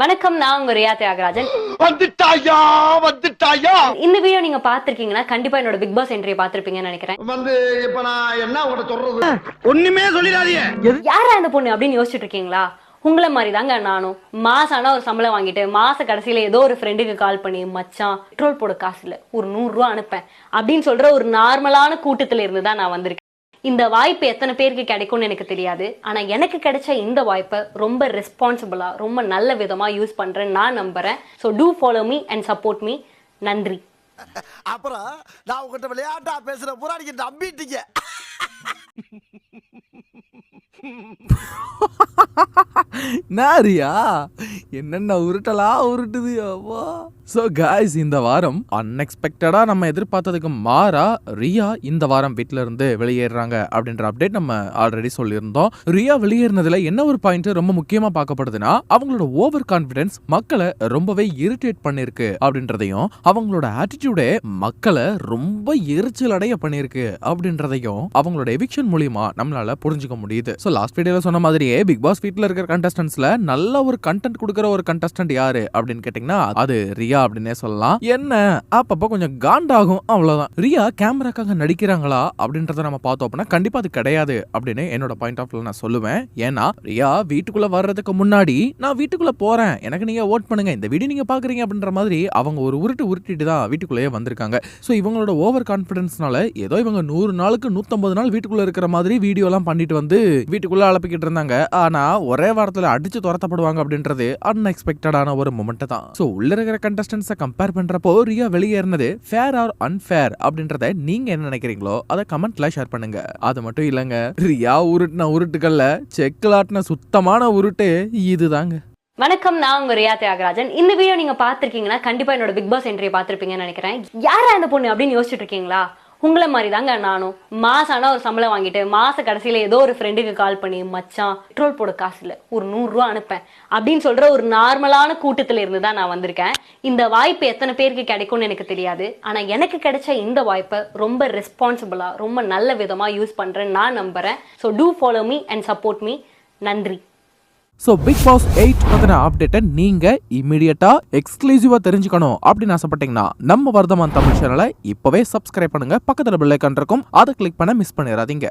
வணக்கம் நான் உங்க ரியா தியாகராஜன். வந்துட்டாயா வந்துட்டாயா? இந்த வீடியோ நீங்க பாத்திருக்கீங்கன்னா கண்டிப்பா என்னோட பிக் பாஸ் என்ட்ரியை பாத்திருப்பீங்கன்னு நினைக்கிறேன். வந்து இப்ப நான் என்ன உங்கள்ட்ட சொல்றது? ஒண்ணுமே சொல்லிடாதீங்க. யாரா அந்த பொண்ணு அப்படின்னு யோசிச்சுட்டு இருக்கீங்களா? உங்களை மாதிரி தாங்க நானும். மாசானா ஒரு சம்பளம் வாங்கிட்டு மாச கடைசியில ஏதோ ஒரு ஃப்ரெண்டுக்கு கால் பண்ணி மச்சான் பெட்ரோல் போட காசு இல்ல ஒரு நூறு ரூபா அனுப்பேன். அப்படின்னு சொல்ற ஒரு நார்மலான கூட்டத்துல இருந்து தான் நான் வந்திருக்கேன். இந்த வாய்ப்பு எத்தனை பேருக்கு கிடைக்கும்னு எனக்கு தெரியாது. ஆனால் எனக்கு கிடைச்ச இந்த வாய்ப்பை ரொம்ப ரெஸ்பான்சிபிளாக ரொம்ப நல்ல விதமாக யூஸ் பண்ணுறேன் நான் நம்புகிறேன் so do follow me and support me நன்றி. அப்புறம் நான் உங்ககிட்ட விளையாட்டா பேசுற பூரா நம்பிட்டீங்க. நாரியா என்னென்ன உருட்டலா உருட்டுது அவ்வா ஸோ காய்ஸ் இந்த வாரம் அன்எக்ஸ்பெக்டடா நம்ம எதிர்பார்த்ததுக்கு மாறா ரியா இந்த வாரம் வீட்ல இருந்து வெளியேறாங்க அப்படின்ற அப்டேட் நம்ம ஆல்ரெடி சொல்லியிருந்தோம். ரியா வெளியேறினதுல என்ன ஒரு பாயிண்ட் ரொம்ப முக்கியமாக பார்க்கப்படுதுன்னா அவங்களோட ஓவர் கான்ஃபிடென்ஸ் மக்களை ரொம்பவே இரிட்டேட் பண்ணியிருக்கு அப்படின்றதையும் அவங்களோட ஆட்டிடியூடே மக்களை ரொம்ப எரிச்சல் அடைய பண்ணியிருக்கு அப்படின்றதையும் அவங்களோட எவிக்ஷன் மூலியமா நம்மளால புரிஞ்சுக்க முடியுது. ஸோ லாஸ்ட் வீடியோவில் சொன்ன மாதிரியே பிக் பாஸ் வீட்டில் இருக்கிற கண்டஸ்டன்ஸ்ல நல்ல ஒரு கண்டென்ட் கொடுக்குற ஒரு கண்டஸ்டன்ட் யாரு அப்படின்னு கேட்டிங்கன்னா அது ரியா அப்படின்னே சொல்லலாம். என்ன? அப்பப்போ கொஞ்சம் காண்டாகும் அவ்வளவுதான். ரியா கேமராக்காக நடிக்கிறாங்களா அப்படின்றத நம்ம பார்த்தோம் அப்படின்னா கண்டிப்பா அது கிடையாது அப்படின்னு என்னோட பாயிண்ட் ஆஃப் நான் சொல்லுவேன். ஏன்னா ரியா வீட்டுக்குள்ள வர்றதுக்கு முன்னாடி நான் வீட்டுக்குள்ள போறேன். எனக்கு நீங்க ஓட் பண்ணுங்க. இந்த வீடியோ நீங்க பாக்குறீங்க அப்படின்ற மாதிரி அவங்க ஒரு உருட்டு உருட்டிட்டு தான் வீட்டுக்குள்ளேயே வந்திருக்காங்க. ஸோ இவங்களோட ஓவர் கான்ஃபிடென்ஸ்னால ஏதோ இவங்க நூறு நாளுக்கு நூத்தம்பது நாள் வீட்டுக்குள்ள இருக்கிற மாதிரி வீடியோ எல்லாம் பண்ணிட்டு வந்து வீட்டுக்குள்ள அழப்பிக்கிட்டு இருந்தாங்க. ஆனா ஒரே வாரத்துல அடிச்சு துரத்தப்படுவாங்க அப்படின்றது அன்எக்ஸ்பெக்டடான ஒரு மொமெண்ட் தான். ஸோ உள்ள இருக்கிற கண்டஸ்டன்ஸை கம்பேர் பண்றப்போ ரியா வெளியேறினது ஃபேர் ஆர் அன்ஃபேர் அப்படின்றத நீங்க என்ன நினைக்கிறீங்களோ அதை கமெண்ட்ல ஷேர் பண்ணுங்க. அது மட்டும் இல்லைங்க ரியா உருட்டின உருட்டுகள்ல செக்கலாட்டின சுத்தமான உருட்டு இதுதாங்க. வணக்கம் நான் உங்க ரியா தியாகராஜன். இந்த வீடியோ நீங்க பாத்திருக்கீங்கன்னா கண்டிப்பா என்னோட பிக் பாஸ் என்ட்ரியை பாத்திருப்பீங்கன்னு நினைக்கிறேன். யாரா இந்த பொண்ணு அப்படின்னு யோசிச்சுட்டு இருக்கீங்களா? உங்களை மாதிரி தாங்க நானும் மாசானா ஒரு சம்பளம் வாங்கிட்டு மாச கடைசியில் ஏதோ ஒரு ஃப்ரெண்டுக்கு கால் பண்ணி மச்சான் பெட்ரோல் போட காசு இல்லை ஒரு நூறுரூவா அனுப்பேன். அப்படின்னு சொல்ற ஒரு நார்மலான கூட்டத்தில் இருந்து தான் நான் வந்திருக்கேன். இந்த வாய்ப்பு எத்தனை பேருக்கு கிடைக்கும்னு எனக்கு தெரியாது. ஆனால் எனக்கு கிடைச்ச இந்த வாய்ப்பை ரொம்ப ரெஸ்பான்சிபிளாக ரொம்ப நல்ல விதமாக யூஸ் பண்ணுறேன்னு நான் நம்புறேன். So do follow me and support me நன்றி. ஸோ பிக் பாஸ் எயிட் பற்றின அப்டேட்டை நீங்கள் இமீடியட்டாக எக்ஸ்க்ளூசிவாக தெரிஞ்சுக்கணும் அப்படின்னு ஆசைப்பட்டீங்கன்னா நம்ம வர்தமான் தமிழ் சேனலை இப்போவே சப்ஸ்கிரைப் பண்ணுங்க. பக்கத்தில் பெல் இருக்கும். அதை கிளிக் பண்ண மிஸ் பண்ணிடாதீங்க